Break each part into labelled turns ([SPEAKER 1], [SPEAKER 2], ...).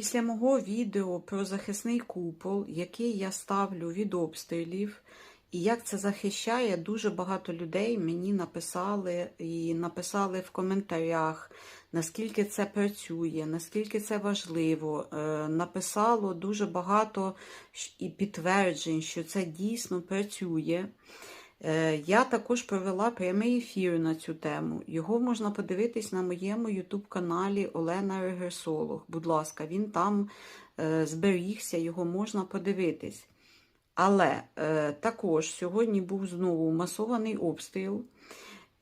[SPEAKER 1] Після мого відео про захисний купол, який я ставлю від обстрілів, і як це захищає, дуже багато людей мені написали і написали в коментарях, наскільки це працює, наскільки це важливо. Е, Написало дуже багато і підтверджень, що це дійсно працює. Е, Я також провела прямий ефір на цю тему. Його можна подивитись на моєму ютуб-каналі Олена Регресолог. Будь ласка, він там е, зберігся, його можна подивитись. Але е, також сьогодні був знову масований обстріл,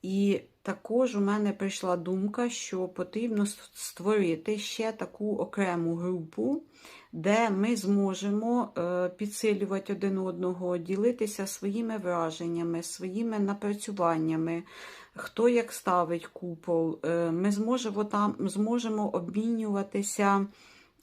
[SPEAKER 1] і також у мене прийшла думка, що потрібно створити ще таку окрему групу, де ми зможемо е, підсилювати один одного, ділитися своїми враженнями, своїми напрацюваннями, хто як ставить купол. Е, Ми зможемо там зможемо обмінюватися.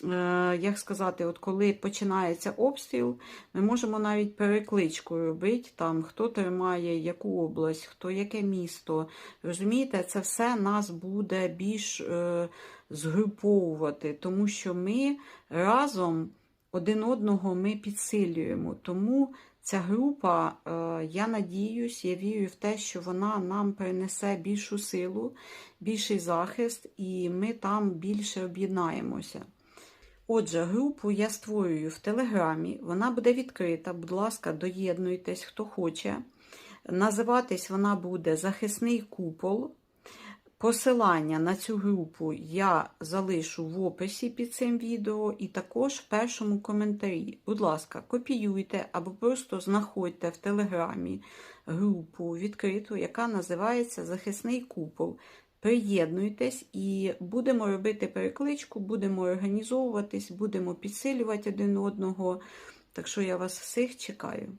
[SPEAKER 1] Е, Як сказати, от коли починається обстріл, ми можемо навіть перекличку робити, там, хто тримає яку область, хто яке місто. Розумієте, це все нас буде більш е, згруповувати, тому що ми разом один одного ми підсилюємо. Тому ця група, е, я надіюсь, я вірю в те, що вона нам принесе більшу силу, більший захист, і ми там більше об'єднаємося. Отже, групу я створюю в Телеграмі. Вона буде відкрита. Будь ласка, доєднуйтесь, хто хоче. Називатись вона буде Захисний купол. Посилання на цю групу я залишу в описі під цим відео і також в першому коментарі. Будь ласка, копіюйте або просто знаходьте в Телеграмі групу відкриту, яка називається Захисний купол. Приєднуйтесь і будемо робити перекличку, будемо організовуватись, будемо підсилювати один одного. Так що я вас всіх чекаю.